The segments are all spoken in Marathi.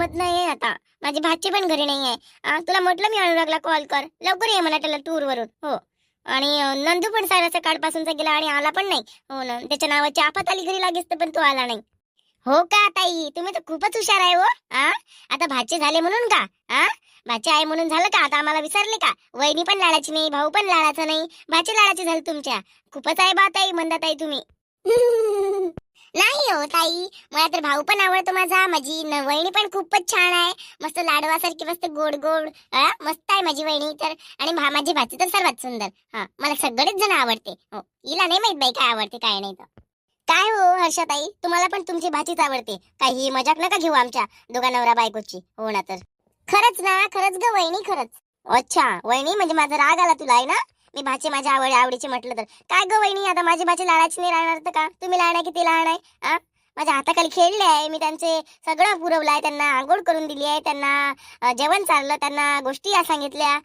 जमत नाही आता. माझी भाची पण घरी नाही आहे तुला म्हटलं मी अनुरागला कॉल कर. लवकर ये मला त्याला टूर वरून. हो. आणि नंदू पण सारा सकाळपासूनचा गेला आणि आला पण नाही. हो ना. त्याच्या नावाची आफत आली घरी लागेच तर पण तो आला नाही. हो का ताई? तुम्ही तर खूपच हुशार आहे हो. आ? आता भाचे झाले म्हणून का? आ? भाचे आहे म्हणून झालं का? आता आम्हाला विसरले का? वहिनी पण लाडाची नाही भाऊ पण लाडाचा नाही. भाचे लाडाचे झाले तुमच्या. खूपच आहे बा ताई म्हणता ताई तुम्ही. नाही हो ताई. मला तर भाऊ पण आवडतो माझा. माझी वहिनी पण खूपच छान आहे. मस्त लाडवासारखी मस्त गोड गोड मस्त आहे माझी वहिनी तर. आणि माझी भाची तर सर्वात सुंदर. हा मला सगळेच जण आवडते. हो हिला नाही माहीत बाई काय आवडते काय नाही तर. काय हो हर्षाताई तुम्हाला पण तुमची भाचीच आवडते. काही मजाक नका घेऊ आमच्या दोघा नवरा बायकोची. हो ना तर. खरंच ना खरंच ग वहिनी खरंच. अच्छा वहिनी म्हणजे माझा राग आला तुला आहे ना? मी भाचे माझ्या आवड आवडीचे म्हटलं तर. काय ग वहिनी आता माझी भाची लाडाची नाही राहणार तर का? तुम्ही लहान आहे किती लहान आहे? आ माझ्या हाताखाली खेळले आहे मी त्यांचे सगळं पुरवलं आहे त्यांना आंघोळ करून दिली आहे त्यांना जेवण चाललं त्यांना गोष्टी या सांगितल्या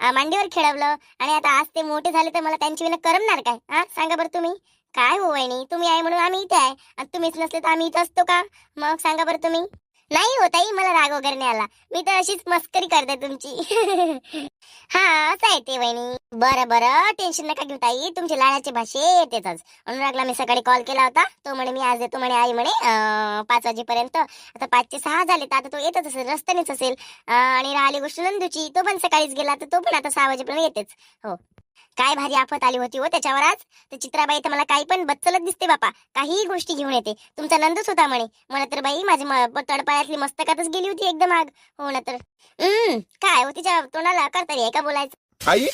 आ, मांडीवर खेळवलं. आणि आता आज ते मोठे झाले तर मला त्यांची विना करमणार काय? हा सांगा बरं तुम्ही. काय हो वहिनी तुम्ही आहे म्हणून आम्ही इथे आहे. आणि तुम्हीच नसले तर आम्ही इथं असतो का? मग सांगा बरं तुम्ही. नाही हो ताई मला राग वगैरे नाही आला. मी तर अशीच मस्करी करते तुमची. हा असं आहे ते वहिनी. बरं बरं. टेन्शन नका घेऊ ताई. तुमच्या लाडाचे भाषे येतेच अनुरागला मी सकाळी कॉल केला होता. तो म्हणे मी आज येतो म्हणे आई म्हणे पाच वाजेपर्यंत. आता पाचचे सहा झाले तर आता तो येतच असेल रस्त्यानेच असेल. आणि राहिली गोष्ट नंदूची तो पण सकाळीच गेला तर तो पण आता सहा वाजेपर्यंत येतेच. हो. काय भारी आफत आली होती हो त्याच्यावर आज. ते चित्राबाई तर मला काही पण बच्चलत दिसते बापा. काही गोष्टी घेऊन येते. तुमचा नंदूच होता म्हणे. मला तर बाई माझी तडपायातली मस्तकातच गेली होती एकदम आग. हो ना तर. हम्म काय हो तिच्या तोंडाला करता आहे का बोलायचं? आई?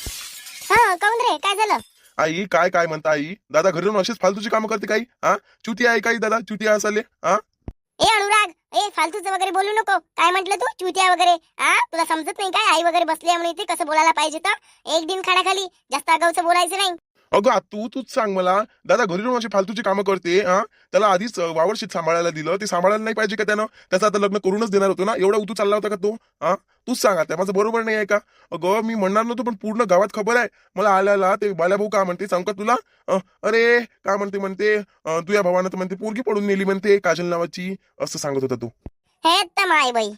हा काऊन रे? काय झालं? आई काय काय म्हणता आई? दादा घरी राहून अशीच फालतूची कामं करते काही? हा? चुती आहे काही दादा? चुती असाले हा? ए अनुराग ए फालतूच वगैरे बोलू नको. काय म्हंटल तू? चुत्या वगैरे. आ तुला समजत नाही काय? आई वगैरे बसली आहे म्हणून इथे कसं बोलायला पाहिजे तर? एक दिन खाण्याखाली. जास्त आगाऊचं बोलायचं नाही. अगं तू तूच सांग मला. दादा घरी राहून अशी फालतूची कामं करते हा? त्याला आधीच वावरशीत सांभाळायला दिलं. ते सांभाळायला नाही पाहिजे का त्यानं? त्याचं आता लग्न करूनच देणार होतो ना. एवढा उतू चालला होता का तो? हा? तूच सांग आता. माझं बरोबर नाही आहे का? अगं मी म्हणणार नव्हतो पण पूर्ण गावात खबर आहे. मला आल्याला ते बाल्याभाऊ का म्हणते? सांग का तुला? अरे का म्हणते म्हणते? तुझ्या भावानं तर म्हणते पोरगी पडून नेली म्हणते काजल नावाची असं सांगत होता तू. हे तर माय बाई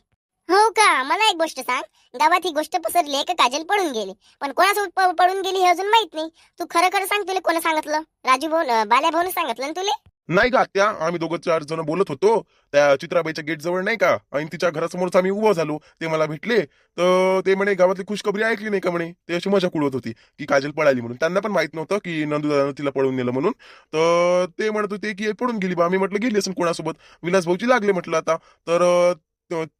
हो का? मला एक गोष्ट सांग. गावात ही गोष्ट पसरली आहे का काजल पडून गेली. पण कोणासोबत पडून गेली हे अजून माहीत नाही. तू खरं खरं सांग तुला कोणा सांगितलं? राजू भाऊ बाल्या भाऊन सांगितलं ना तुले? नाही का त्या आम्ही दोघं चार जण बोलत होतो. त्या चित्राबाईच्या गेट जवळ नाही का? आणि तिच्या घरासमोरच आम्ही उभं झालो. ते मला भेटले. तर ते म्हणे गावातली खुशखबरी ऐकली नाही का म्हणे? ते अशी मजा कुडवत होती की काजल पळाली म्हणून. त्यांना पण माहीत नव्हतं की नंदू तिला पळून नेलं म्हणून. तर ते म्हणत होते की पळून गेली बा. आम्ही म्हटलं गेली असून कोणासोबत? विलास भाऊची लागले म्हटलं आता. तर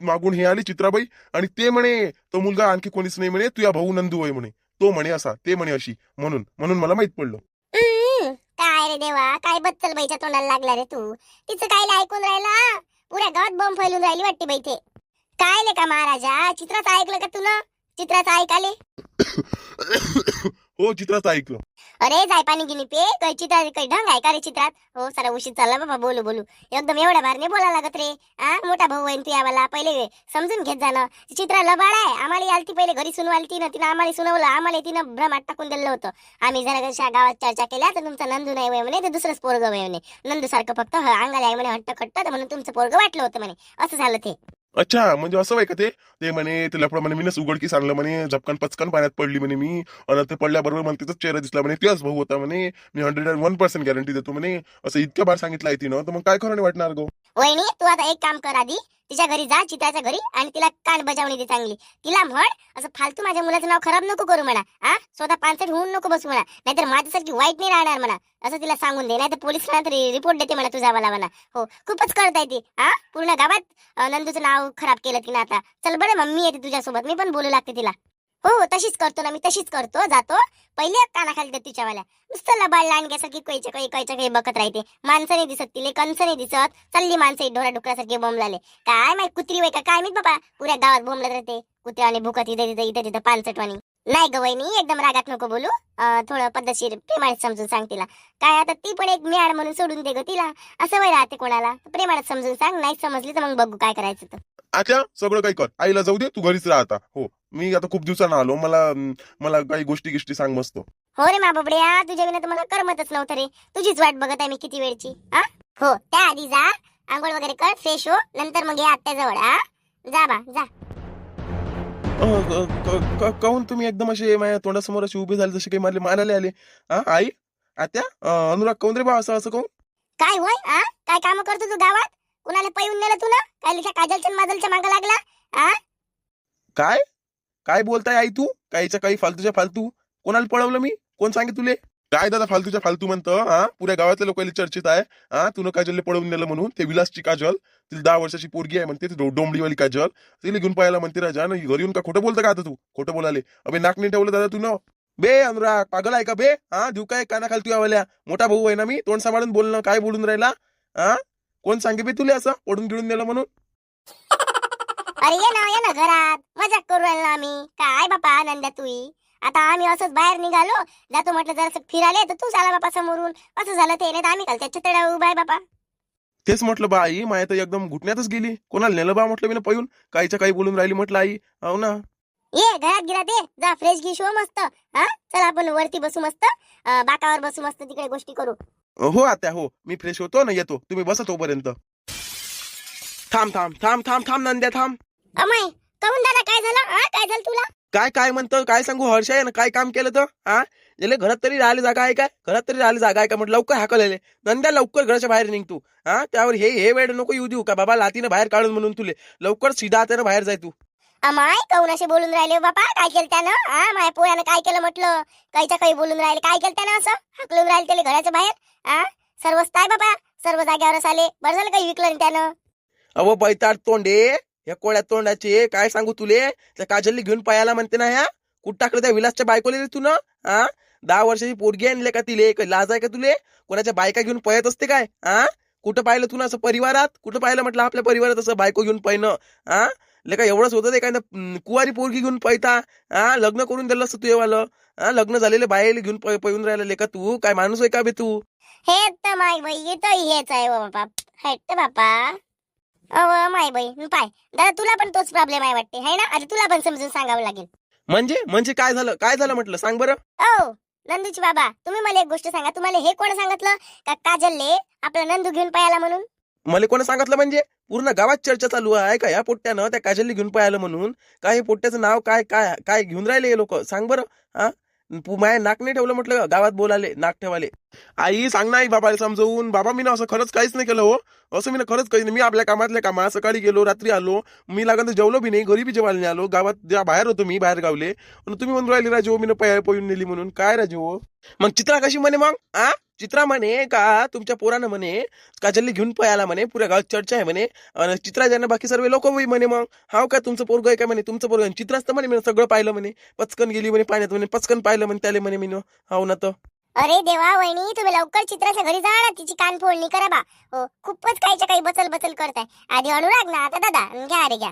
मागून हे आली चित्राबाई आणि ते म्हणे तो मुलगा आणखी कोणीच नाही म्हणे तुझ्या भाऊ नंदू आहे म्हणे तो म्हणे असा ते म्हणे अशी म्हणून म्हणून मला माहीत पडलं काय रे देवा काय बच्चल बाईच्या तोंडाला लागला रे तू तिचं काय ऐकून राहिला पुऱ्या गावात बॉम्ब फैलून राहिली वाटते बाई ते काय ले का महाराजा चित्राचं ऐकलं का तुला चित्राचं ऐकाले हो चित्राचं ऐकलं. अरे जाय पाणी गिनी पे. काही चित्रात काही ढंग आहे का रे चित्रात? हो सारा उशीर चालला बाबा बोलू बोलू. एकदम एवढ्या भार नाही बोला लागत रे. हा मोठा भाऊ आहे तू यावाला पहिले समजून घेत जाणं चित्रा लबाड आहे. आम्हाला आलती पहिले घरी सुनवाली तिनं तिनं आम्हाला सुनवलं. आम्हाला तिनं भ्रमात टाकून दिलं होतं. आम्ही जरा कशा गावात चर्चा केल्या तर तुमचा नंदू नाही वय म्हणे ते दुसरंच पोरग वय म्हणे. नंदू सारखं फक्त अंगाला आहे म्हणे हट्ट खट्ट म्हणून तुमचं पोरग वाटलं होतं म्हणे. असं झालं ते. अच्छा म्हणजे असं आहे का ते? ते म्हणे ते लफडं म्हणे मीनच उघडकीस आणलं म्हणे झपकन पचकन पाण्यात पडली म्हणे मी. आणि ते पडल्याबरोबर मला तिचाच चेहरा दिसला म्हणे तेच भाऊ होता म्हणे. मी hundred and one percent guarantee देतो म्हणे. असं इतक्या बार सांगितलं आहे तिनं. तर मग काय खरं वाटणार गो? वहिनी तू आता एक काम कर आधी. तिच्या घरी जा चित्राच्या घरी आणि तिला कान बजावणी दे चांगली. तिला म्हण असं फालतू माझ्या मुलाचं नाव खराब नको करू म्हणा हा? स्वतः पानसट होऊन नको बसू म्हणा. नाहीतर माझ्यासारखी वाईट नाही राहणार म्हणा. असं तिला सांगून दे नाहीतर पोलिसांना तरी रिपोर्ट देते म्हणा तुझा मला म्हणा. हो खूपच करताय ती हा? पूर्ण गावात नंदूचं नाव खराब केलं तिनं आता. चल बरं मम्मी येते तुझ्यासोबत. मी पण बोलू लागते तिला. हो हो तशीच करतो ना मी तशीच करतो जातो. पहिले कानाखाली देत तिच्यावाल्या. नुसतं लबाड लांडग्यासारखी कैच्या काही कैच्या काही बघत राहते. माणसं नाही दिसत तिले कंस नाही दिसत. चालली माणसं ढोरा डुकरासारखे बोंबलाले काय माहीत कुत्री वय का? काय माहीत बाबा पुऱ्या गावात बोंबलत राहते. कुत्र्याने भुकत इथे तिथे इथे तिथं पानसटवाणी नाही ग वहिनी एकदम रागात नको बोलू. थोडं पद्धतशीर प्रेमाने समजून सांग तिला. काय आता ती पण एक म्याड म्हणून सोडून दे ग तिला. असं वय राहते कोणाला. प्रेमाने समजून सांग नाही समजली तर मग बघू काय करायचं तर. आता सगळं काही कर. आईला जाऊ दे तू घरीच राहता हो. मी आता खूप दिवसानं आलो. मला मला काही गोष्टी गिष्टी सांग मस्त. हो रे मा बाबड्या तुझ्या विना तर मला करमतच नव्हतं रे. तुझीच वाट बघत आहे मी किती वेळची हा? त्या आधी जा आंघोळ वगैरे कर फ्रेश हो नंतर मग ये आत्याजवळ हा? जा बा जा. काहून तुम्ही एकदम असे माझ्या तोंडासमोर असे उभे झाले जसे काही मला मारायला आले? हा आई आत्या अनुराग काऊन रे बा असं असं काऊन? काय होय आ काय काम करतो तू गावात? कुणाला पळून नेलं तुला काय लिखा काजलच्या माजलच्या मागं लागला आ काय? काय बोलताय आई तू? काहीच्या काही फालतूच्या फालतू. कोणाला पळवलं मी? कोण सांगे तुले? काय दादा फालतूच्या फालतू म्हणतं हा? पुऱ्या गावातल्या लोकांनी चर्चेत आहे. हा? तुला काजलने पळवून नेलं म्हणून. ते विलासची काजल तिला दहा वर्षाची पोरगी आहे म्हणते ती डोंबडीवाली काजल. तिला घेऊन पाहायला म्हणते राजा ना घरी येऊन का खोटं बोलतं का आता तू? खोटं बोलाले अबे नाकने ठेवलं दादा तू न बे अनुराग पागल आहे का बे? हा? देऊ काय काना खालतू यावाल्या मोठा भाऊ आहे ना मी तोंड सांभाळून बोलणं काय बोलून राहिला? हा? कोण सांगे बे तुले असं? पडून गिळून नेलं म्हणून? अरे ये ना ये ना घरात. मजाक करू राहिलो आम्ही. काय बापा आनंद तुई आता आम्ही असंच बाहेर निघालो. जातो म्हटलं जरासं फिराले तर तू आला बापा समोरून. असं झालं ते? नाही तर आम्ही कालच्या छतड्या उभा आहे बापा. तेच म्हटलं बा आई माया तर एकदम घुटण्यातच गेली. कोणाला नेलं बा म्हटलं मी ना पळून काहीच्या काही बोलून राहिली म्हटलं आई. हो ना. ये घरात गिरात ये. जा फ्रेश घे शो मस्त. हा? चल आपण वरती बसू मस्त. अं, बाकावर बसू मस्त. तिकडे गोष्टी करू. हो आत्या हो. मी फ्रेश होतो ना येतो. तुम्ही बसा तोपर्यंत. थांब थांब. थांब थांब थांब नंद्या थांब. अमाय कहून दादा काय झालं? हा काय झालं तुला? काय काय म्हणतं? काय सांगू? हर्ष आहे ना काय काम केलं तर हा? याले घरात तरी राहिली जागा आहे काय घरात तरी राहिली जागा आहे का? म्हटलं लवकर हाकलेले नंद्या लवकर घराच्या बाहेर निघ तू. हा? त्यावर हे हे वेळ नको येऊ देऊ का? बाबा लातीनं बाहेर काढून म्हणून तुले. लवकर सीधा त्यानं बाहेर जाय तू. अमाय कहून असे बोलून राहिले? बापा काय केलं त्यानं? हा माझ्या पोरानं काय केलं म्हटलं? काहीच्या काही बोलून राहिले. काय केलं त्यानं असं? हाकलून राहिले त्याला घराच्या बाहेर? हा? सर्वच काय बाबा. सर्व जाग्यावरच आले. बरं झालं काही विकलं नाही त्यानं. अव बैताड तोंडे. या कोळ्या तोंडाचे काय सांगू तुले? त्या काजलली घेऊन पायाला म्हणते ना ह्या? कुठं टाकलं त्या विलासच्या बायकोले रे तू ना? हा दहा वर्षाची पोरगी आणले का तिले? लाज आहे का तुले? कोणाच्या बायका घेऊन पळत असते काय? हा कुठं पाहिलं तू ना असं परिवारात? कुठं पाहिलं म्हटलं आपल्या परिवारात असं बायको घेऊन पाहिनं हा लेका एवढंच होतं ते काय कुवारी पोरगी घेऊन पैता हा लग्न करून दिलं असतं तुझेवालं हा लग्न झालेले बाहेर घेऊन पळून राहिलं लेका तू? काय माणूस आहे का बे तू? हे तर माय हेच आहे बापा बापा. अव माय बाई पाय. दादा तुला पण तोच प्रॉब्लेम आहे वाटते है ना? आता तुला पण समजून सांगावं लागेल. म्हणजे? म्हणजे काय झालं? काय झालं म्हटलं? सांग बरं. ओ नंदूची बाबा तुम्ही मला एक गोष्ट सांगा. तुम्हाला हे कोण सांगितलं? का काजलले आपला नंदू घेऊन पायाला म्हणून? मला कोणी सांगितलं म्हणजे? पूर्ण गावात चर्चा चालू आहे का? या पोट्ट्यानं त्या काजलली घेऊन पाहिलं म्हणून? काय हे पोट्ट्याचं नाव काय काय काय घेऊन राहिले हे लोक? सांग बरं हा? माया नाक नाही ठेवलं म्हटलं गावात बोलाले नाक ठेवाले. आई सांग ना आई बाबाला समजवून. बाबा मी ना असं खरंच काहीच नाही केलं हो. असं मी ना खरंच काही नाही. मी आपल्या कामातल्या कामा सकाळी गेलो रात्री आलो. मी लागन तर जेवलो बी नाही घरी बी जेवायला नाही आलो. गावात ज्या बाहेर होतो मी बाहेर गावले. तुम्ही म्हणून राहिले राजू हो, मी पळून नेली म्हणून. काय राजू हो? मग चित्रा कशी म्हणे मग? आ? चित्रा म्हणे का तुमच्या पोरानं म्हणे काजलली घेऊन पळाला म्हणे पुऱ्या गावात चर्चा आहे म्हणे आणि चित्रा ज्यांना बाकी सर्व लोक होई म्हणे मग हाव का तुमचं पोरग आहे का म्हणे तुमचं पोरग आहे. चित्राच तर म्हणे मी सगळं पाहिलं म्हणे पचकन गेली म्हणे पाण्यात म्हणे पचकन पाहिलं म्हणे त्याला म्हणे मी हाव ना तर. अरे देवा वहिनी तुम्ही लवकर चित्राच्या घरी जा ना तिची कान फोडणी करा बा. हो खूपच काहीच्या काही बचल बचल करताय. आधी अनुराग ना आता दादा घ्या अरे घ्या.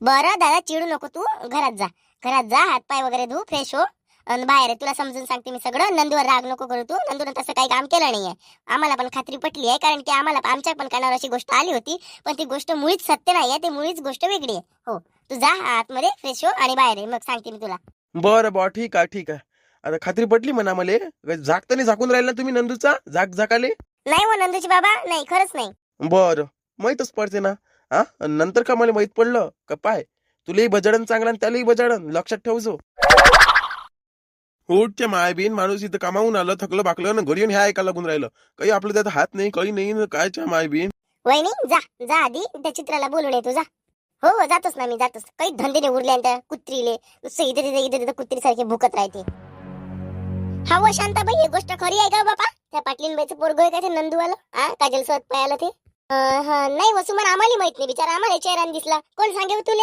बरं दादा चिडू नको तू घरात जा. घरात जा हात पाय वगैरे धू फ्रेश हो. आणि बाहेर आहे. तुला समजून सांगते मी सगळं. नंदूवर राग नको करू तू. नंदून तसं काही काम केलं नाहीये. आम्हाला पण खात्री पटली आहे कारण की आम्हाला आमच्या पण कानावर अशी गोष्ट आली होती. पण ती गोष्ट मुळीच सत्य नाही आहे ती मुळीच गोष्ट वेगळी आहे. हो. तू जा आतमध्ये फ्रेश हो आणि बाहेर आहे मग सांगते मी तुला. बरं बा ठीक आहे ठीक आहे. आता खात्री पटली म्हणा मला. झाक तर नाही झाकून राहिला तुम्ही नंदूचा? झाक झाकाले? नाही हो नंदूची बाबा. नाही खरंच नाही. बरं. माहीतच पडते ना. हा? नंतर का मला माहीत पडलं? का पाय? तुलाही बजाडन चांगला आणि त्यालाही बजाडन. लक्षात ठेवजो होटच्या मायबीन माणूस इथं कामावून आलं थकलं बाकलं ना घरी येऊन ह्या ऐकायला लागून राहिलं. काही आपलं त्यात हात नाही कळी नाही न कायच्या मायबीन? वहिनी जा जा आधी त्या चित्राला बोलून येतो जा. हो हो जातोच ना मी जातोच काही धंदे नाही उरले त्या कुत्रीले नुसतं इथे तिथे इथे तिथे कुत्री सारखे भुकत राहते. हा वो शांताबाई ही गोष्ट खरी आहे का हो बापा? त्या पाटलीनबाईचं पोरग आहे का ते नंदूवालं? हा काजल सोबत पळालं ते? अं, हा, नाही वसुमान आम्हाला माहीत नाही बिचारा आम्हाला चेहरा दिसला. कोण सांगेव तुले?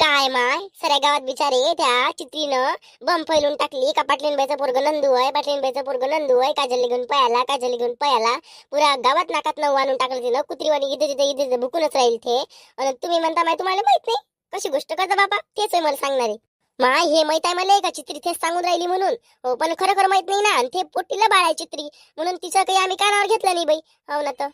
काय माय? सऱ्या गावात बिचारे त्या चित्रीनं बम फैलून टाकली. का पाटलीनबाईचा पोरग नंदू आहे? पाटलीनबाईचा पोरग नंदू आहे? काजल घेऊन पळाला काजल घेऊन पळाला. पुऱ्या गावात नाकात नऊ आणून टाकलं तिनं. कुत्रीवाणी इथे तिथे इथे तिथे भुकूनच राहील ते. आणि तुम्ही म्हणता माय तुम्हाला माहीत नाही? कशी गोष्ट करता बाबा? तेच आहे मला सांगणारे. माय हे माहीत आहे मला का? चित्री तेच सांगून राहिली म्हणून. हो पण खरं खरं माहीत नाही ना. आणि ते पोटीला बाळ आहे चित्री. म्हणून तिचं काही आम्ही कानावर घेतलं नाही बाई. हो ना तर.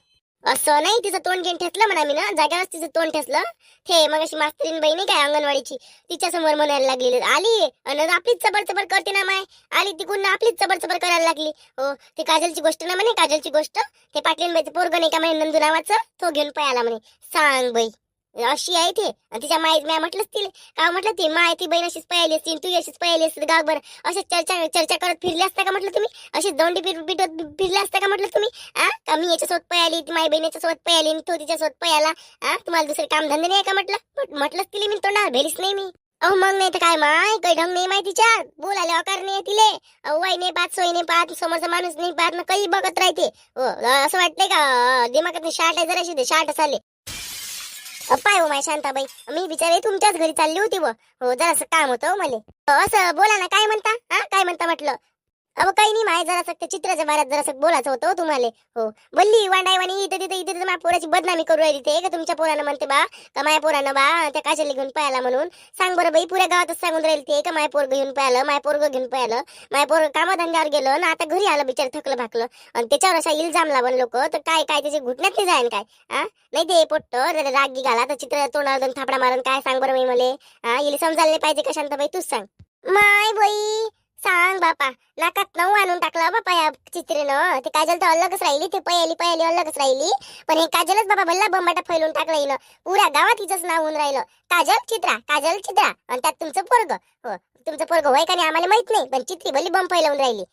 असं नाही तिचं तोंड घेऊन ठेसलं म्हणा मी ना जाग्यावर तिचं तोंड ठेसलं ते मग अशी मास्तरीन बाई नाही काय अंगणवाडीची तिच्या समोर म्हणायला लागली. आली आणि आपलीच चबर चबर करते ना माय. आली तिकडून आपलीच चबर चबर करायला लागली. हो ते काजलची गोष्ट ना म्हणे काजलची गोष्ट. ते पाटलीन बाईचं पोरग नाही का म्हणे नंदू नावाचं? तो घेऊन पळाला म्हणे. सांग बाई. अशी आहे ते आणि तिच्या माय म्या म्हटलंच तिला. का म्हटलं ती? माय ती बहीण अशीच पाहिली असतील तू अशीच पाहिली असतील गावभर. अशा चर्चा चर्चा करत फिरले असता का म्हटलं तुम्ही? अशीच दोंडी फिर पिटत फिरले असता का म्हटलं तुम्ही? आ? का मी याच्यासोबत पळाली ती माय बहीण याच्यासोबत पळाली तो तिच्यासोबत पळाला? आ? तुम्हाला दुसरे काम धंदे नाही का म्हटलं? म्हट- म्हटलंच तिला मी तोंडावर भेलीच नाही मी. अहो मग नाही तर काय माय? काही ढंग नाही माहिती तिच्या. बोलायला अकार नाही तिले. अहो वाई नाही पाहत सोय नाही पाहत समोरचा माणूस नाही पाहत ना काही बघत राहते. हो, असं वाटतंय का? दिमागात शार्ट आहे जराशी शार्ट असाले पाय हो माय शांताबाई. मी बिचारे तुमच्याच घरी चालली होती व. हो जरासं काम होतं हो असं बोला ना काय म्हणता? हा काय म्हणता म्हटलं? अहो काही नाही माय जरासं त्या चित्राच्या बारात जरासं बोलायचं होतं तुम्हाला. हो. हो. बोलली वांडायवानी इथे तिथे इथे माझ्या पोराची बदनामी करू राहिली ते. का तुमच्या पोरानं म्हणते बा? का माया पोरानं बा? त्या काशाला घेऊन पाहायला म्हणून. सांग बरं बाई पुऱ्या गावातच सांगून राहील ते. का माय पोरग घेऊन पाहिलं माय पोरग घेऊन पाहिलं माय पोरग कामाधंद्यावर गेलं ना आता घरी आलं बिचार थकलं भाकलं. आणि त्याच्यावर असा इल्जाम लावून लोक. तर काय काय त्याचे घुटण्यात नाही जाईन काय? हा नाही ते पोट्ट रागी घाला. तर चित्र तोंडावर दोन थापडा मारून काय सांग बरं बाई मला? हा इले समजायला नाही पाहिजे का शांताबाई तूच सांग. माय बाई सांग बापा. नाकात नऊ आणून टाकला हो बापा या चित्रेनं. ते काजल तर अलगच राहिली ते पयाली पयाली अलगच राहिली. पण हे काजलच बाबा भल्ला बंबाटा फैलून टाकलं हिनं. पुऱ्या गावात हिचंच नाव होऊन राहिलं. काजल चित्रा काजल चित्रा. आणि त्यात तुमचं पोरग. हो तुमचं पोरग होय का नाही आम्हाला माहीत नाही पण चित्री भली बंब फैलावून राहिली.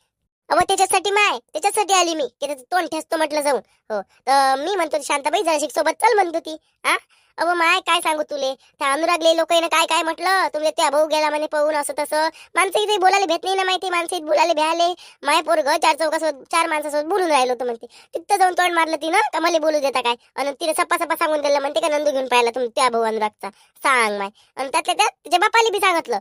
अहो त्याच्यासाठी माय त्याच्यासाठी आली मी. की त्याचं तोंड ठेसतो म्हटलं जाऊन. हो तर मी म्हणतो शांताबाई जरा सोबत चल म्हणतो ती हा अहो माय काय सांगू तुले? त्या अनुरागले लोक काय काय म्हटलं? तुमचे त्या भाऊ गेला म्हणे पाहून असं तसं. माणसं इथे बोलायला भेट नाही ना माहिती माणसं इथे बोलायला भ्याले. माय पोरग चार चौकासोबत चार माणसासोबत बोलून राहिलो होतं म्हणते. तिथं जाऊन तोंड मारलं तिनं का मला बोलू देता काय? आणि तिने सप्पा सप्पा सांगून दिलं म्हणते का नंदू घेऊन पाहिला तुम्ही त्या भाऊ अनुरागचा. सांग माय. आणि त्यातल्या त्यात तिच्या बापाला बी सांगितलं.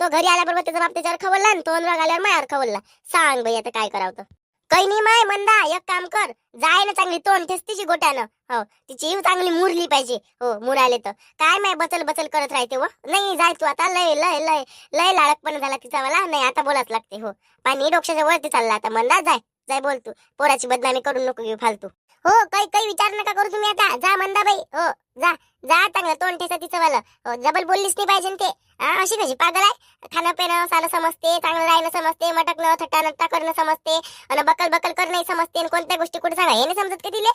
तो घरी आल्याबरोबर त्याचा बाप त्याच्यावर खवलला आणि तो अनुराग आल्यावर मायावर खवलला सांग बाई आता काय करावं तर. काही नाही माय मंदा एक काम कर. जाय ना चांगली तोंड ठेस तिची गोट्यानं. हो तिची चांगली मुरली पाहिजे. हो मुराले तर. काय माय बचल बचल करत राहते व नाही जाय तू आता. लय लय लय लय लाडकपणा झाला तिचा मला. नाही आता बोलाच लागते हो. पाणी डोक्याच्या वरती चालला आता. मंदा जाय. जाय बोल तू. पोराची बदनामी करून नको घेऊ फालतू. हो काही काही विचार नका करू तुम्ही आता. जा मंदाबाई. हो जा. जा चांगलं तोंड ठेसा तिचं वालं. डबल जबल बोललीच नाही पाहिजे ते. अशी कशी पागल आहे? खाणं पिणं सालं समजते चांगलं राहणं समजते मटकणं थट्टा नट्टा करणं समजते आणि बकल बकल करणं समजते आणि कोणत्या गोष्टी कुठे सांगा? हे नाही समजत का तिले?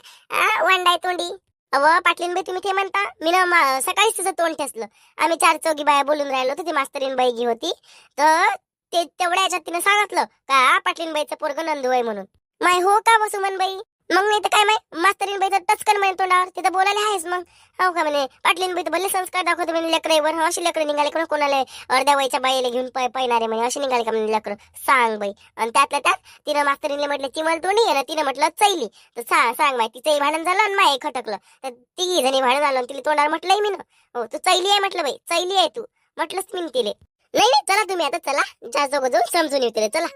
वांडाय तोंडी. अव पाटलीन बाई तुम्ही ते म्हणता? मी ना सकाळीच तिचं तोंड ठेसलं. आम्ही चार चौघी बाया बोलून राहिलो होतो ती मास्तरीन बाईगी होती. तर ते तेवढ्या याच्यात तिने सांगितलं का पाटलीन बाईचं पोरग नंदू आहे म्हणून. माय हो का वसुमन बाई? मग नाही तर काय माय मास्तरीन बाई तर टचकन म्हणे तोंडावर तिथं बोलायला आहेस मग? हो का म्हणे? पाटलीन बाई तर भले संस्कार दाखवतो म्हणे लेकरेवर हो, अशी लेकरं निघाले कोणा कोणाला? अर्ध्या वयच्या बाईला घेऊन पै पैणारे म्हणे अशी निघाले का म्हणे लेकरं? सांग बाई. आणि त्यातल्या त्यात तिनं मास्तरीनले म्हटलं चिमल तोंडी आणि तिनं म्हटलं चैली. तर सा सांग माय तिचंही भांडण झालं आणि माय खटकलं. तर तिघी जणी भांडण झालं तिला तोंडावर म्हटलंय मी ना हो तू चैली आहे म्हटलं बाई चैली आहे तू. म्हटलंच मी तिले. नाही नाही चला तुम्ही आता चला. जास्त जाऊन समजून येऊ तिला चला.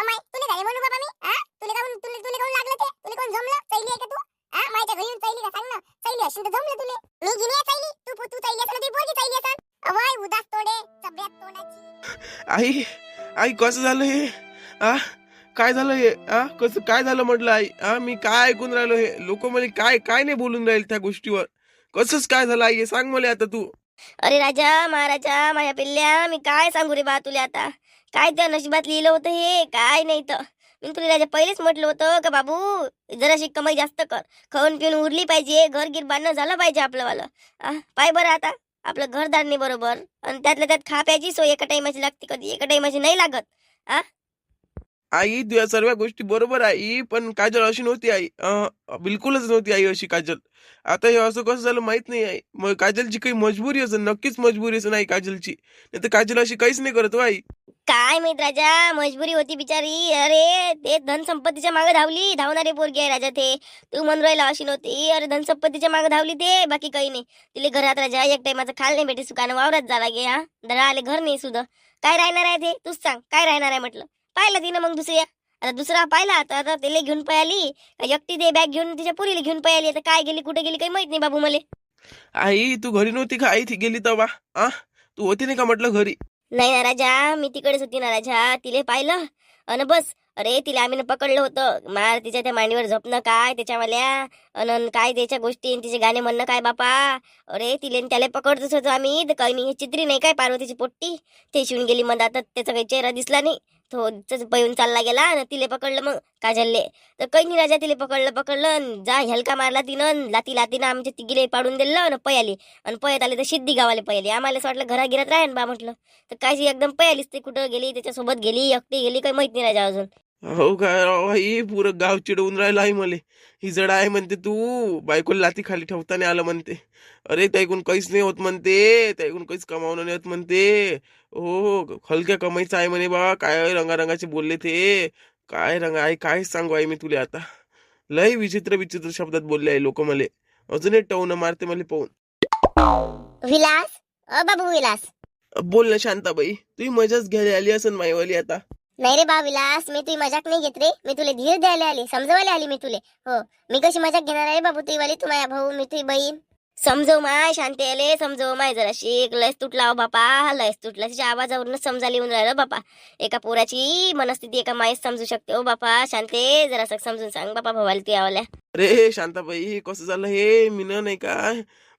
अमाय तुले काय म्हणू बाबा मी? हा तुले काऊन तुले तुले काऊन लागलं ते? तुले कोण जमलं? चैली आहे का तू? हा माझ्या घरी येऊन चैली का सांग ना. चैली असेल तर जमलं तुले. मी गिनी आहे चैली तू तू चैली असेल ती पोरगी चैली असेल अवाय उदास तोडे. तोंडाची. आई आई कसं झालं हे? आ? काय झालं हे? आ? कसं काय झालं म्हटलं आई? आ? मी काय ऐकून राहिलो हे? लोक मला काय काय नाही बोलून राहील त्या गोष्टीवर. कसंच काय झालं आई? हे सांग मला आता तू. अरे राजा महाराजा माझ्या पिल्ल्या मी काय सांगू रे बा तुला आता? काय त्या नशिबात लिहिलं होतं हे? काय नाही तर. मी तुला राजा पहिलेच म्हटलं होतं का बाबू? जराशी कमाई जास्त कर. खाऊन पिऊन उरली पाहिजे घर गिर बांधणं झालं पाहिजे आपलं वालं पाय बरं आता. आपलं घरदार नाही बरोबर. आणि त्यातल्या त्यात खा प्यायची सोय एका टाइमाची लागते कधी एका टाइमाची नाही लागत. आ? आई तुझ्या सर्व गोष्टी बरोबर आई पण काजल अशी नव्हती आई. बिलकुलच नव्हती आई अशी काजल. आता हे असं कसं झालं माहीत नाही आई. मग काजलची काही मजबुरी असेल नक्कीच मजबुरी असेल आई काजलची. नाही तर काजल अशी काहीच नाही करत हो आई. काय माहीत राजा? मजबुरी होती बिचारी. अरे ते धनसंपत्तीच्या मागे धावली. धावणारे पोरगी आहे राजा ते. तू म्हणून राहिला अशी नव्हती अरे धनसंपत्तीच्या मागे धावली ते. बाकी काही नाही. तिले घरात राजा एक टाइमाचं खाल नाही भेटे सुकानं वावरात झाला गे हा. दरा आले घर नाही सुद्धा काय राहणार आहे ते? तूच सांग. काय राहणार आहे म्हटलं? पाहिलं तिनं मग दुसऱ्या. आता दुसरा पाहिला आता. आता तिला घेऊन पळाली. एकटी ते बॅग घेऊन तिच्या पुरीला घेऊन पळाली. आता काय गेली कुठे गेली काही माहीत नाही बाबू मले. आई तू घरी नव्हती का? आई ती गेली तेव्हा आ? तू होती नाही का म्हटलं घरी? नाही ना राजा मी तिकडेच होती ना राजा तिले पाहिलं. अन बस अरे तिला आम्ही पकडलं होतं. मार तिच्या त्या मांडीवर झोपणं काय त्याच्यावाल्या. अन काय त्याच्या गोष्टी तिचे गाणे म्हणणं काय बापा. अरे तिले त्याला पकडतच होतो आम्ही. तर काही नाही चित्री नाही काय पार्वतीची पोट्टी. ते शिवून गेली मग आता त्याचा काही चेहरा दिसला नाही. तो पळून चालला गेला आणि तिले पकडलं मग काजलले. तर काही नाही राजा तिले पकडलं पकडलं जा हलका मारला तिनं लाती लातीनं आमच्या तिघीले पाडून दिलं आणि पयाली आणि पयत आले तर सिद्धी गावाले पयाली आम्हाला असं वाटलं घरागिरात राहीन बा म्हटलं. तर काही एकदम पयालीच ते कुठं गेली त्याच्यासोबत गेली एकटी गेली काही माहीत नाही राजा अजून. हो काय पुरं गाव चिडवून राहिलं आहे मले. ही जड आहे म्हणते तू. बायकोला लाती खाली ठेवताना आलं म्हणते. अरे त्याऐकून काहीच नाही होत म्हणते. त्याऐकून काहीच कमावणं नाही होत म्हणते. हो हलक्या कमाईचं आहे म्हणे बा. काय रंगारंगाचे बोलले ते. काय रंग आहे काय सांगू आहे मी तुला आता? लय विचित्र विचित्र शब्दात बोलले आहे लोक मले. अजून एक टवनं मारते मला पाहून. विलास? अ बाबू विलास. बोल ना शांताबाई. तुही मजाच घ्यायला आली असन माईवाली आता. नाही रे बा विलास मी तुझी मजाक नाही घेत रे. मी तुला धीर द्यायला आली समजवायला आली मी तुले. हो मी कशी मजाक घेणार आहे बाबू तुझी वाली तू माझ्या भाऊ मी तुझी बहीण. समजव माय शांती समजव माय जरा शिक. लयच तुटला हो बापा लयच तुटला. तिच्या आवाजावरूनच समजा लिहून राहिलं बापा. एका पोराची मनस्थिती एका मायच समजू शकते हो बापा. शांते जरा समजून सांग बापा भवाला तू यावल्या अरे शांताबाई कसं झालं हे? मी नाही का?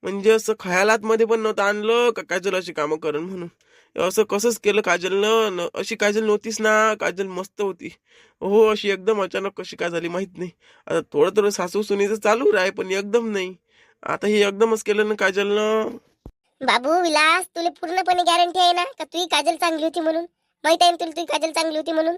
म्हणजे असं खयालात मध्ये पण नव्हतं आणलं का काजल अशी कामं करण म्हणून? असं कसंच केलं काजलनं? न- अशी काजल नव्हतीच ना? काजल मस्त होती. हो अशी एकदम अचानक कशी काय झाली माहीत नाही. आता थोडं थोडं सासू सुनीचं चालू राहे पण एकदम नाही. आता हे एकदमच केलं ना काजलनं. बाबू विलास तुला पूर्णपणे गॅरंटी आहे ना का तुझी काजल चांगली होती म्हणून? माहीत आहे ना तुला तुझी काजल चांगली होती म्हणून?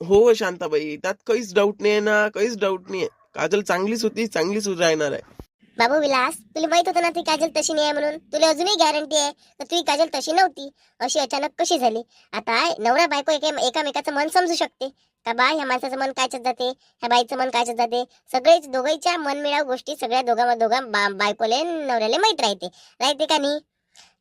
हो शांताबाई त्यात काहीच डाऊट नाही ना काहीच डाऊट नाही काजल चांगलीच होती चांगलीच राहणार आहे. बाबू विलास तुला माहीत होतं ना तुझी काजल तशी नाही आहे म्हणून? तुला अजूनही गॅरंटी आहे का तुझी काजल तशी नव्हती? अशी अचानक कशी झाली? आता नवरा बायको एका एकामेकाचं मन समजू शकते. का बा ह्या माणसाचं मन कायच्यात जाते? ह्या बाईचं मन कायच्यात जाते? सगळेच दोघांच्या मनमिळाव गोष्टी सगळ्या दोघा दोघा बा बायकोले नवऱ्याला माहीत राहते. राहते का नाही?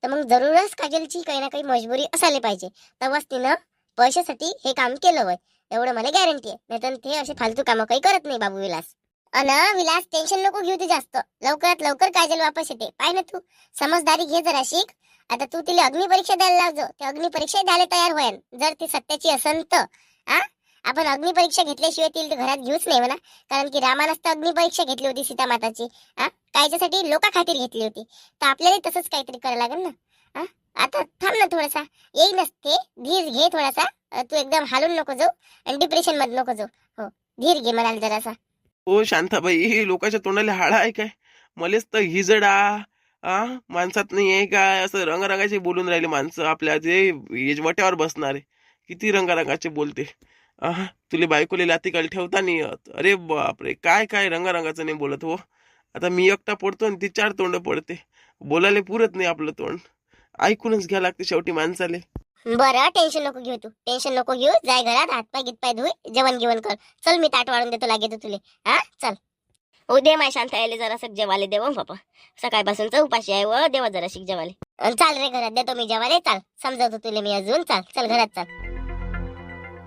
तर मग जरूरच काजलची काही ना काही मजबुरी असायला पाहिजे. तेव्हाच तिनं पैशासाठी हे काम केलं होय एवढं मला गॅरंटी आहे. नाहीतर ते असे फालतू कामं काही करत नाही बाबू विलास. अन विलास टेन्शन नको घेऊ ते जास्त. लवकरात लवकर काजल वापस येते. पाय ना तू. समजदारी घे जरा शिक. आता तू तिला अग्निपरीक्षा द्यायला लावजो. ते अग्निपरीक्षा द्यायला तयार होईल जर ती सत्याची असन तर आ? आपण अग्निपरीक्षा घेतल्याशिवाय तिला घरात घेऊच नाही म्हणा. कारण की रामानंच तर अग्निपरीक्षा घेतली होती सीता माताची. हा? कायच्यासाठी लोकाखातीर घेतली होती. तर आपल्याला तसंच काहीतरी करायला लागेल ना? हा? आता थांब ना थोडासा. येई नसते धीर घे थोडासा. तू एकदम हालून नको जाऊ आणि डिप्रेशनमध्ये नको जाऊ. हो. धीर घे म्हणाल जरासा. ओ शांताबाई हे लोकांच्या तोंडाला हाडा आहे काय? मलेच तर हिजडा. आ? माणसात नाही आहे काय असं रंगरंगाचे बोलून राहिले माणसं आपल्या जे यजवट्यावर बसणारे. किती रंगारंगाचे बोलते. तुले बायकोले लाती काल ठेवता नाही येत. अरे बापरे काय काय रंगारंगाचं नाही बोलत हो. आता मी एकटा पडतो आणि ती चार तोंड पडते. बोलायला पुरत नाही आपलं तोंड. ऐकूनच घ्या लागते शेवटी माणसाले. बरं टेन्शन नको घेऊ तू. टेन्शन नको घेऊ. जाय घरात हातपाय गीतपाय धुई जेवण गिवण कर. चल मी ताट वाढून देतो लागेल तुले. हा? चल. हो दे माय शांत आले जरा सग जेवाले देव बापा. सकाळपासूनच उपाशी आहे व देवा जरा शिक जेवाले अन चाल रे घरात देतो मी जेवायला. चाल समजवतो तुले मी अजून. चाल चल घरात चाल.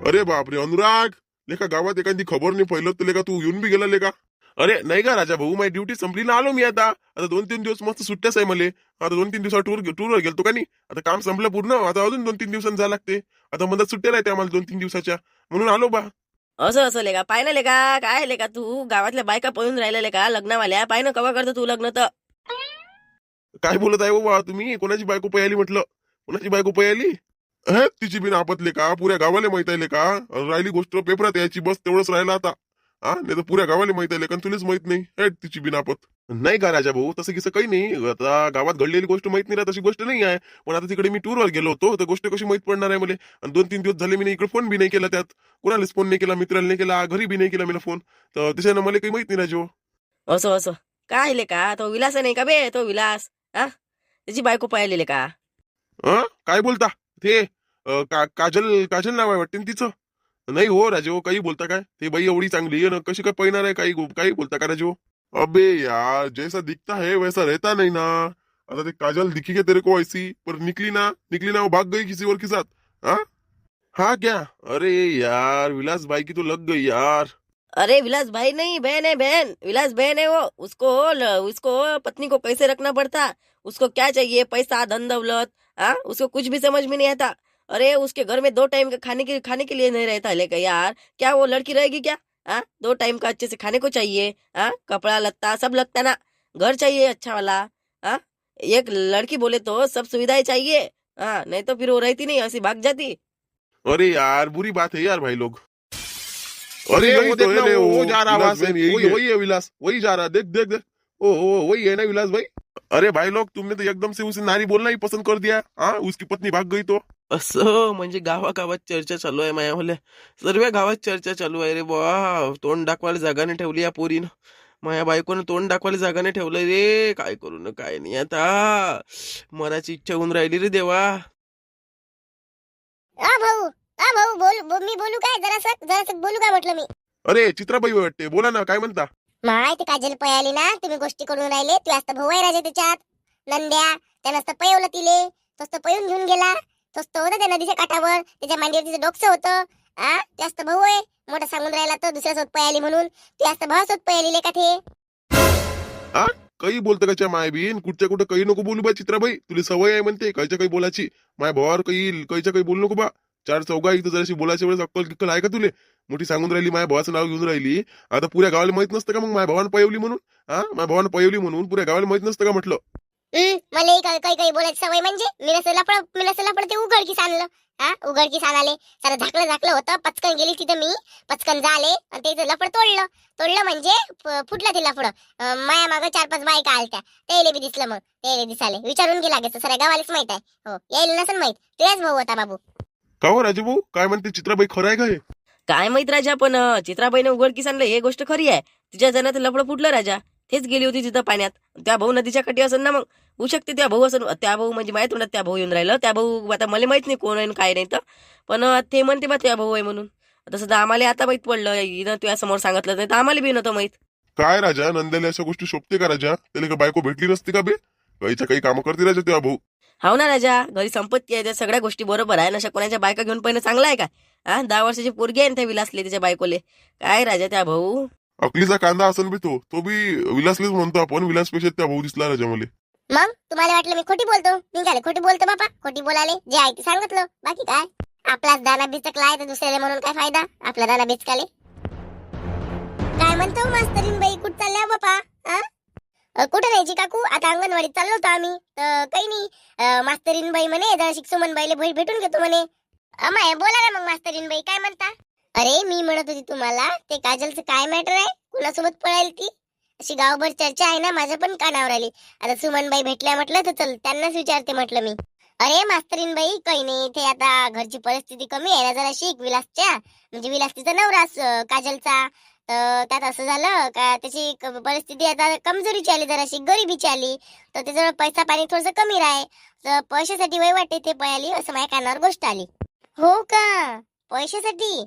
अरे बापरे अनुराग! लेका गावात एखादी खबर नाही पहिलं तर लेका तू येऊन बी गेला लेका. अरे नाही का राजा भाऊ माझी ड्युटी संपली ना आलो मी आता. आता दोन तीन दिवस मस्त सुट्ट्याच आहे मले. आता दोन तीन दिवसा टूर टूरवर गेलतो का नाही? आता काम संपलं पूर्ण आता अजून दोन तीन दिवसांनी जायला लागते. आता मधात सुट्ट्या राहते आम्हाला दोन तीन दिवसाच्या. म्हणून आलो बा. असं असं लेका पाय ना लेका? काय लेका तू? गावातल्या बायका पळून राहिल्या लेका लग्नावाल्या? पाय ना कवा करतो तू लग्न तर? काय बोलत आहे बाबा तुम्ही? कोणाची बायको पयाली म्हटलं? कोणाची बायको पयाली? हे तिची बिन आपतले का पुऱ्या गावाला माहीत आहे का राहिली गोष्ट पेपरात यायची बस तेवढंच राहिलं आता. हा नाही तर पुऱ्या गावाला माहीत आहे का तुलाच माहीत नाही. हे तिची बिन आपत नाही का राजा भाऊ तसं किसं काही नाही. आता गावात घडलेली गोष्ट माहीत नाही राहत तशी गोष्ट नाही आहे. पण आता तिकडे मी टूरवर गेलो होतो तर गोष्ट कशी माहीत पडणार आहे मला? आणि दोन तीन दिवस झाले मी इकडे फोन बी नाही केला त्यात. कोणालाच फोन नाही केला मित्राला नाही केला घरी बी नाही केला मी फोन तर त्याच्यानं मला काही माहीत नाही राजू असं असं. काय लेका तो विलास नाही का बे तो विलास? हा? त्याची बायको पाहिलेले का अं? काय बोलता? ते का, काजल काजल नाव आहे वाटते ना तिचं? नाही हो, राजू, काही बोलता काय? ते बाई एवढी चांगली आहे ना, कशी काय पैणार आहे, काही काही बोलता का राजू? अबे यार, जैसा दिखता है, वैसा रहता नहीं ना. आता ते काजल दिखी क्या तेरे को ऐसी, पर निकली ना निकली ना, वो भाग गई किसी और के साथ. हाँ? हाँ क्या? अरे यार, विलास भाई की तो लग गई यार. अरे, विलास भाई नहीं, बहन है, बहन. विलास बहन है वो. उसको उसको पत्नी को कैसे रखना पड़ता? उसको क्या चाहिए? पैसा, धन, दौलत हाँ? उसको कुछ भी समझ में नहीं आता. अरे उसके घर में दो टाइम का खाने के खाने के लिए नहीं रहता लेकर यार क्या वो लड़की रहेगी क्या? हाँ दो टाइम का अच्छे से खाने को चाहिए हाँ कपड़ा लत्ता सब लगता ना। घर चाहिए अच्छा वाला हाँ। एक लड़की बोले तो सब सुविधाएँ चाहिए हाँ नहीं तो फिर वो रहती नहीं ऐसी भाग जाती। अरे यार बुरी बात है यार भाई लोग। अरे वो तो है वो- वो जा रहा विलास वहाँ से, वही है। वही विलास वही जा रहा देख देख देख। ओ ओ वही है ना विलास भाई? अरे भाई लोग तुमने तो एकदम से उसे नारी बोलना ही पसंद कर दिया हाँ उसकी पत्नी भाग गई तो। असं म्हणजे गावागावात चर्चा चालू आहे माया होल्या सर्व गावात चर्चा चालू आहे रे बा तोंड दाखवायला जागा नाही ठेवली या पोरीनं. माया बायकोनं तोंड दाखवायला जागा नाही ठेवलंय रे. काय करू न काय नाही आता. मराची इच्छा होऊन राहिली रे देवा. आ भाऊ आ भाऊ बोल बो- मी बोलू काय? जरासं जरासं बोलू काय म्हटलं मी? अरे चित्राबाई वाटते. बोला ना काय म्हणता? माय ते काजल पयाली ना तुम्ही गोष्टी करून राहिले. तू असतं भाऊ आहे राजा त्याच्यात नंद्या त्यानं असतं पयवलं तिले. तर पळून घेऊन गेला. तो होता त्या नदीच्या काठावर त्याच्या मांडीवर तिचं डोकसं होतं. आ जास्त भाऊ आहे. मोठा सांगून राहिला तर दुसऱ्या सोत पयाली म्हणून. ते जास्त भाव सोत पयाली का ते. काही बोलतं का माय बीन कुठच्या कुठं काही नको बोलू बा चित्राबाई. तुला सवय आहे म्हणते कायच्या काही बोलायची. माय भावावर काही कायच्या काही बोलू नको बा. चार चौघा इथं जराशी बोलायच्या वेळेस अक्कल किक्कल आहे का तुले? मोठी सांगून राहिली माझ्या भावाचं नाव घेऊन राहिली. आता पुऱ्या गावाला माहीत नसतं का मग माझ्या भावानं पयवली म्हणून? हा माझ्या भावानं पयवली म्हणून पुऱ्या गावाला माहीत नसतं का म्हटलं? मला ही काही काही काही बोलायची सवय म्हणजे मी नसं लपड मी नसं लपड ते उघडकीस आणलं. हा? उघडकीस आणाले. सारं झाकलं झाकलं होतं. पचकन गेली तिथं मी. पचकन झाले. आणि त्याचं लपड तोडलं. तोडलं म्हणजे फुटलं ते लफड. माया मागं चार पाच बायका आलत्या. त्याला बी दिसलं मग. त्याला दिसाले. विचारून गेला लागेल सर गावालाच माहीत आहे. हो. यायला नसेल माहीत. तेच भाऊ होता बाबू. का हो राजू भाऊ काय म्हणते चित्राबाई? खरं आहे का हे? काय माहीत राजा पण चित्राबाईने उघडकीस आणलं हे गोष्ट खरी आहे. तिच्या जनात लफडं फुटलं राजा. तेच गेली होती तिथं पाण्यात. त्या भाऊ नदीच्या काठी असेल ना मग. होऊ शकते त्या भाऊ असेल त्या भाऊ म्हणजे माहीत तोंडात त्या भाऊ येऊन राहिलं. त्या भाऊ आता मला माहीत नाही कोण आहे काय नाही तर. पण ते म्हणते बा त्या भाऊ आहे म्हणून. तसं तर आम्हाला आता माहीत पडलं. हिनं तुझ्या समोर सांगितलं नाही तर आम्हाला बी नव्हतं माहीत. काय राजा? नंद्याला अशा गोष्टी शोभते का राजा? त्याला का बायको भेटली नसती का बे? काहीच्या काही कामं करते राजा तेव्हा भाऊ. हो ना राजा. घरी संपत्ती आहे. त्या सगळ्या गोष्टी बरोबर आहे. ना कोणाच्या बायका घेऊन पहिलं चांगला आहे का? हा? दहा वर्षाची पोरगी आहे ना त्या विलासले तिच्या बायकोले. काय राजा त्या भाऊ? अकलीचा कांदा असेल बी तो तो बी विलासलेच म्हणतो आपण विलासपेक्षा त्या भाऊ दिसला राजा मला मग तुम्हाला वाटलं मी खोटी बोलतो? निघाले खोटी बोलतो बापा. खोटी बोलाले जे आहे ते सांगितलं. बाकी काय? आपलाच दाना बिचकलाय तर दुसऱ्याला म्हणून काय फायदा? आपला दाना बिचकाले. काय म्हणतो मास्तरीन बाई कुठं चालल्या हो बापा? हा? अ, कुठं नाही जी काकू? आता अंगणवाडीत चाललो होतो आम्ही. तर काही नाही. अ, मास्तरीन बाई म्हणे जरा शिक्षुमन बाईले भेट भेटून घेतो म्हणे. अमाय बोला ना मग मास्तरीन बाई काय म्हणता? अरे मी म्हणत होती तुम्हाला ते काजलचं काय मॅटर आहे? कुणासोबत पळायला ती? अशी गावभर चर्चा आहे ना माझ्या पण कानावर आली. आता सुमनबाई भेटल्या म्हटलं तर चल त्यांनाच विचारते म्हटलं मी. अरे मास्तरीनबाई काही नाही ते आता घरची परिस्थिती कमी आहे ना जरा शिक विलासच्या. म्हणजे विलास तिचा नवरा काजलचा. तर त्यात असं झालं का त्याची परिस्थिती आता कमजोरीची आली जराशी गरिबीची आली. तर त्याच्यावर पैसा पाणी थोडस कमी राहे तर पैशासाठी वय वाटते ते पळाली असं माझ्या कानावर गोष्ट आली. हो का? पैशासाठी?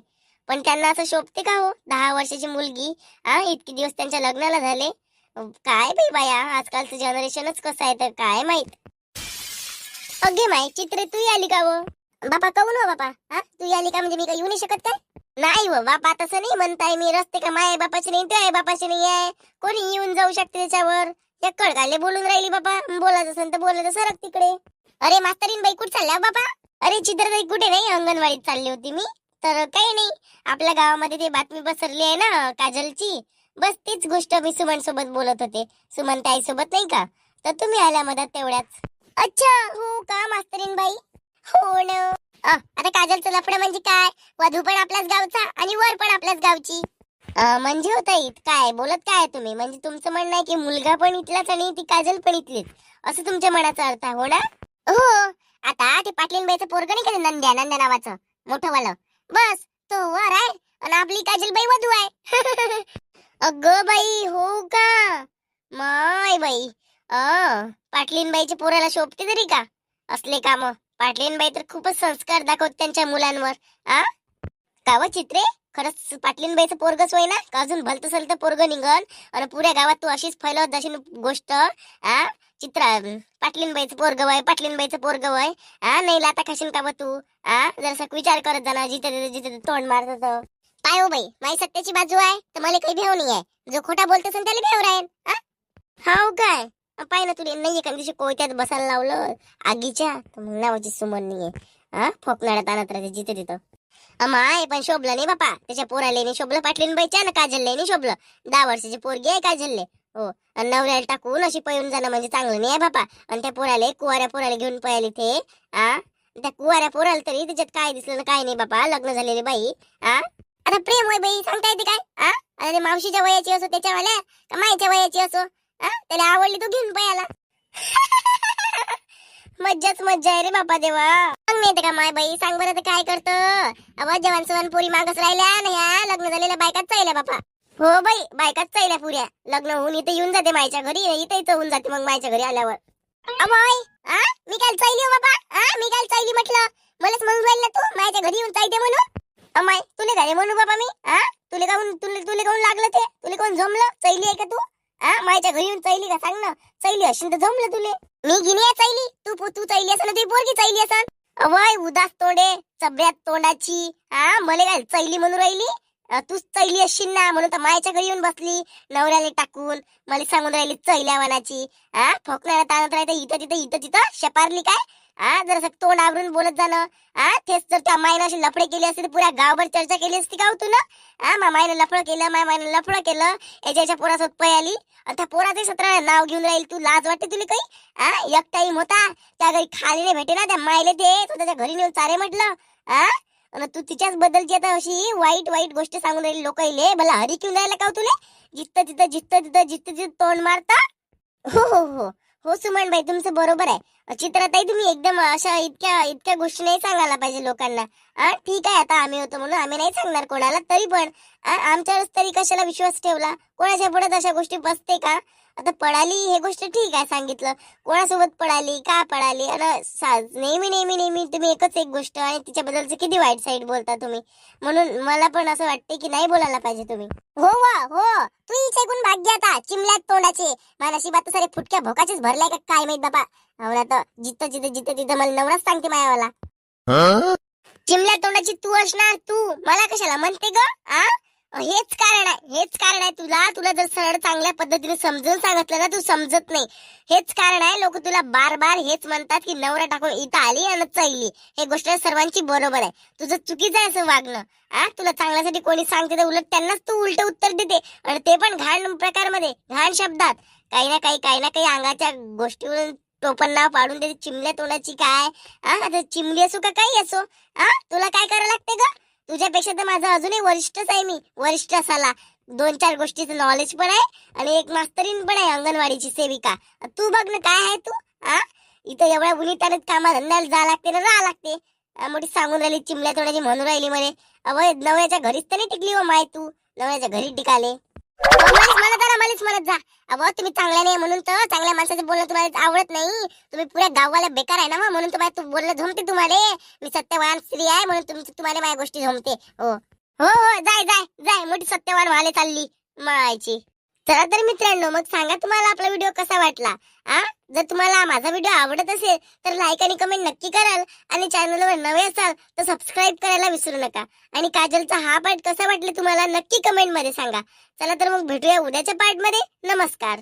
पण त्यांना असं शोभते का हो? दहा वर्षाची मुलगी हा इतके दिवस त्यांच्या लग्नाला झाले. काय बाई बाया आजकालचं जनरेशनच कसं आहे तर काय माहीत? अगे माय चित्र तू आली का वो बापा कहून हो बापा? हा तू आली का म्हणजे मी काही येऊ नाही शकत काय? नाही हो बापा तसं नाही म्हणताय मी. रस्ते का माय बापाचे नाही ते आहे बापाचे नाही आहे. कोणी येऊन जाऊ शकते त्याच्यावर? या कळकाले बोलून राहिली बापा. बोलायचं असेल तर बोलायचं सरक तिकडे. अरे मास्तरीन बाई कुठे चालल्या हो बापा? अरे चित्रताई कुठे नाही? अंगणवाडीत चालली होती मी. तर काही नाही. आपल्या गावामध्ये ती बातमी पसरली आहे ना काजलची. बस तीच गोष्ट मी सुमन सोबत बोलत होते. सुमन ताई सोबत नाही का? तर तुम्ही आल्या मदत तेवढ्याच अच्छा हो का मास्तरीन बाई हो ना. आता काजलचं लफडं म्हणजे काय? वधू पण आपल्याच गावचा आणि वर पण आपल्याच गावची. म्हणजे होता इत काय? बोलत काय तुम्ही? म्हणजे तुमचं म्हणणं आहे की मुलगा पण इथलाच आणि ती काजल पण इथलीच. असं तुमच्या मनाचा अर्थ आहे, हो ना? हो. आता ते पाटलीन बाईचं पोरग नाही का नंद्या? नंद्या नावाचं. मोठं वालं. बस तो वर आहे आणि आपली काजल बाई वधू आहे. अगं बाई हो का? माय बाई. अ पाटलीन बाईच्या पोराला शोभते तरी का? असले काम. पाटलीन बाई तर खूपच संस्कार दाखवत त्यांच्या मुलांवर. आ काव चित्रे? खरंच पाटलीन बाईचं पोरगच होय ना का अजून भलत सलत पोरग निघन? आणि पुऱ्या गावात तू अशीच फैलवत जशी गोष्ट? आ चित्रा पाटलीनबाईचं पोरगव पोरग वय पोरगव आहे पोरग नाही लाता खाशील का व तू? आ जरासा विचार करत जाणार जिथे जिथे तोंड मारत होतं. काय हो बाई माझी सत्याची बाजू आहे तर मला काही भेव नाही आहे जो खोटा बोलतो असेल त्याला भेव राहील हाव काय? पाय ना तुला नाही एखाद दिवशी कोयत्यात बसायला लावलं आगीच्या तर मग नावाची सुमन नाहीये. हा फोकनाड्यात आणत राहते जिथे तिथं. माय पण शोभलं नाही बापा त्याच्या पोराले नाही शोभलं पाटलीन बाईच्या ना काजलले नाही शोभलं. दहा वर्षाची पोरगी आहे काजलले. हो. आणि नवऱ्याला टाकून अशी पळून जाणं म्हणजे चांगलं नाही आहे बापा. आणि त्या पोराले कुवाऱ्या पोराला घेऊन पळाले ते आ? त्या कुवाऱ्या पोराला तरी त्याच्यात काय दिसलं ना काय नाही बापा लग्न झालेले बाई आ? आता प्रेम होय बाई सांगता येते काय आ? आता ते मावशीच्या वयाची असो त्याच्यावाल्या का मायच्या वयाची असो आ? त्याला आवडली तो घेऊन पळाला. मज्जाच मज्जा आहे रे बापा देवा. सांग नाही येते का माय बाई सांग बरं ते काय करतं. अवा जवान सवान पोरी मागच राहिल्या ना ह्या लग्न झालेल्या बायकाच चालल्या बापा. हो बाई बायकाच चालल्या पुऱ्या. लग्न होऊन इथे येऊन जाते मायच्या घरी इथे इथं होऊन जाते मग मायच्या घरी आल्यावर. अमोय आ मी काल चालली हो बाबा. आ मी काल चालली म्हटलं. मलाच म्हणून राहिलं तू माझ्या घरी येऊन चालते म्हणून. अमाय तुले घरी म्हणू बाबा मी? आ तुले काऊन तुले तुले काऊन लागलं ते? तुले काऊन जमलं? चैली आहे का तू? आ माझ्या घरी येऊन चैली का? सांग ना. चैली असेल तर जमलं तुले. मी गिनी आहे चैली तू तू चैली असं तुझी पोरगी चैली असन. अवय उदास तोंडे चबऱ्यात तोंडाची. आ मले काय चैली म्हणून राहिली? तूच चैली असशील ना म्हणून तर मायच्या घरी येऊन बसली. नवऱ्याला टाकून मला सांगून राहिली चैल्या वानाची. हा ठोकणाऱ्या ताणत राहते इथं तिथं इथं तिथं शेपारली काय? आ जर तोंड आवरून बोलत जाणं. हा तेच जर त्या मायनं अशी लफडे केली असते तर पुऱ्या गावभर चर्चा केली असती का हो तू ना? हा मा मायनं लफडं केलं माय मायनं लफडं केलं. याच्या याच्या पोरासोबत पय आली. आणि त्या पोराचे सतरा नाव घेऊन राहील. तू लाज वाटते तुला काही? आ एक टाईम होता त्या घरी खाली नाही भेटे ना त्या मायले ते तो त्याच्या घरी नेऊन चारे म्हटलं. आ आणि तू तिच्याच बद्दलची आता अशी वाईट वाईट गोष्ट सांगून राहिली लोक भला हरी घेऊन राहिला का हो तुले? जिथं तिथं जिथं तिथं जिथं तिथं तोंड मारता. हो हो हो. हो सुमन भाई तुमचं बरोबर आहे. चित्राताई तुम्ही एकदम अशा इतक्या इतक्या गोष्टी नाही सांगायला पाहिजे लोकांना. हा ठीक आहे आता आम्ही होतो म्हणून आम्ही नाही सांगणार कोणाला तरी पण. आमच्यावरच तरी कशाला विश्वास ठेवला? कोणाच्या पुढे अशा गोष्टी बसते का? आता पळाली हे गोष्ट ठीक आहे सांगितलं. कोणासोबत पळाली का पळाली आणि सा- नेहमी नेहमी नेहमी तुम्ही एकच एक गोष्ट आणि तिच्याबद्दलचं किती वाईट साईड बोलता तुम्ही? म्हणून मला पण असं वाटते की नाही बोलायला पाहिजे तुम्ही. हो वा हो. तू इथे ऐकून भाग्य आता चिमल्यात तोंडाचे. माझ्या नशिबात सारे फुटक्या भोकाचेच भरलाय का काय माहीत बाबा आवडा तर जिथं जिथं जिथं तिथं मला नवराच सांगते मायावाला. चिमल्या तोंडाची तू असणार तू. मला कशाला? म्हणते ग आ? हेच कारण आहे हेच कारण आहे तुला. तुला जर सरळ चांगल्या पद्धतीने समजून सांगितलं ना तू समजत नाही. हेच कारण आहे लोक तुला बार बार हेच म्हणतात की नवरा टाकून इथं आली आणि चालली हे गोष्ट सर्वांची बरोबर आहे. तुझं चुकीचं आहे असं वागणं. आ? तुला चांगल्यासाठी कोणी सांगते तर उलट त्यांनाच तू उलट उत्तर देते. आणि ते पण घाण प्रकारमध्ये घाण शब्दात. काही ना काही काही ना काही अंगाच्या गोष्टीवरून टोपण नाव पाडून देते. चिमल्या तोंडाची काय? आ? आता चिमली असो का काही असो? आ? तुला काय करावं लागते ग? तुझ्यापेक्षा तर माझा अजूनही वरिष्ठच आहे मी. वरिष्ठ असाला दोन चार गोष्टीचं नॉलेज पण आहे आणि एक मास्तरीन पण आहे अंगणवाडीची सेविका. तू बघ ना काय आहे तू? आ? इथं एवढ्या उन्हीताने कामाधंद्याला जा लागते ना राहा लागते. मोठी सांगून राहिली चिमल्या तोंडाची म्हणून राहिली म्हणे. अवय नवऱ्याच्या घरीच तर नाही टिकली हो माय तू. नवऱ्याच्या घरी टिकाले. मलाच म्हणत मलाच म्हणत जा. अहो तुम्ही चांगल्या नाही म्हणून तर चांगल्या माणसाचं बोलणं तुम्हाला आवडत नाही. तुम्ही पुऱ्या गाववाला बेकार आहे ना मग म्हणून तुम्हाला तू बोलणं झोमते तुम्हाला. मी सत्यवान स्त्री आहे म्हणून तुमची तुम्हाला माझ्या गोष्टी झोमते. हो. हो हो जाय जाय जाय मोठी सत्यवान व्हायला चालली मळायची. चला तर मित्रांनो मग सांगा तुम्हाला आपला व्हिडिओ कसा वाटला आ? जर तुम्हाला माझा व्हिडिओ आवडत असेल तर लाईक आणि कमेंट नक्की कराल आणि चॅनलवर नवे असाल तर सबस्क्राईब करायला विसरू नका. आणि काजलचा हा पार्ट कसा वाटला तुम्हाला नक्की कमेंटमध्ये सांगा. चला तर मग भेटूया उद्याच्या पार्टमध्ये नमस्कार.